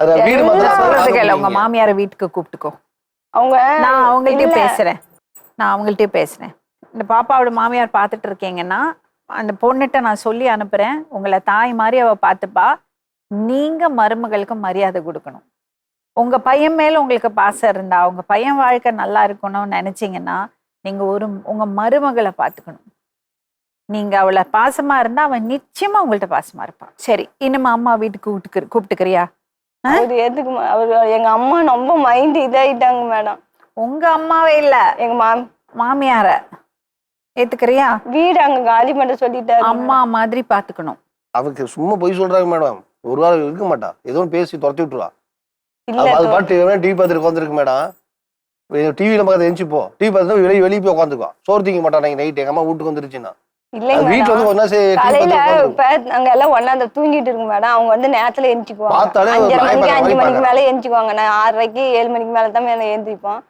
வீடு உங்க. மாமியாரை வீட்டுக்கு கூப்பிட்டுக்கோ. அவங்க நான் அவங்கள்ட்டயே இல்ல. பேசுறேன். நான் அவங்கள்ட்டயே பேசுறேன். இந்த பாப்பாவோட மாமியார் பார்த்துட்டு இருக்கீங்கன்னா அந்த பொண்ணுகிட்ட நான் சொல்லி அனுப்புறேன். உங்களை தாய் மாதிரி அவ பார்த்துப்பா. நீங்க மருமகளுக்கு மரியாதை கொடுக்கணும். உங்க பையன் மேல உங்களுக்கு பாசம் இருந்தா உங்க பையன் வாழ்க்கை நல்லா இருக்கணும்னு நினைச்சீங்கன்னா நீங்க ஒரு உங்க மருமகளை பார்த்துக்கணும். நீங்க அவளை பாசமா இருந்தா அவன் நிச்சயமா உங்கள்ட்ட பாசமா இருப்பான். சரி இனிமே அம்மா வீட்டுக்கு கூப்பிட்டுக்கு கூப்பிட்டுக்கிறியா? அவரு எதுக்கு அவரு எங்க அம்மா ரொம்ப மைண்ட் இதாயிட்டாங்க மேடம் உங்க அம்மாவே இல்ல? எங்க மாம் மாமியார? ஏத்துக்கிறியா? வீடு அங்க காலி பண்ண சொல்லிட்டாரு அம்மா மாதிரி பாத்துக்கணும். அவருக்கு சும்மா பொய் சொல்றாங்க மேடம் ஒரு வாரம் இருக்க மாட்டா. ஏதோ பேசி துரத்தி விட்டுருவா. இல்ல அது- பாட்டு டிவி பார்த்துட்டு உட்காந்துருக்கு மேடம் டிவியில பார்த்து எந்திச்சு போ டிவி பார்த்து வெளியே வெளியே போய் உட்காந்துக்கோ சோறு திங்க மாட்டாங்க நைட் எங்க அம்மா வீட்டுக்கு வந்துருச்சுன்னா. வீட்டுல வந்து காலையில இப்ப நாங்க எல்லாம் ஒன்னா அந்த தூங்கிட்டு இருக்கோம் மேடம். அவங்க வந்து நேரத்துல ஒரு அஞ்சரை மணிக்கு அஞ்சு மணிக்கு. மேல எந்திரிக்குவாங்க நான் ஆறரைக்கு ஏழு மணிக்கு மேல தான் மேல எந்திரிப்போம்.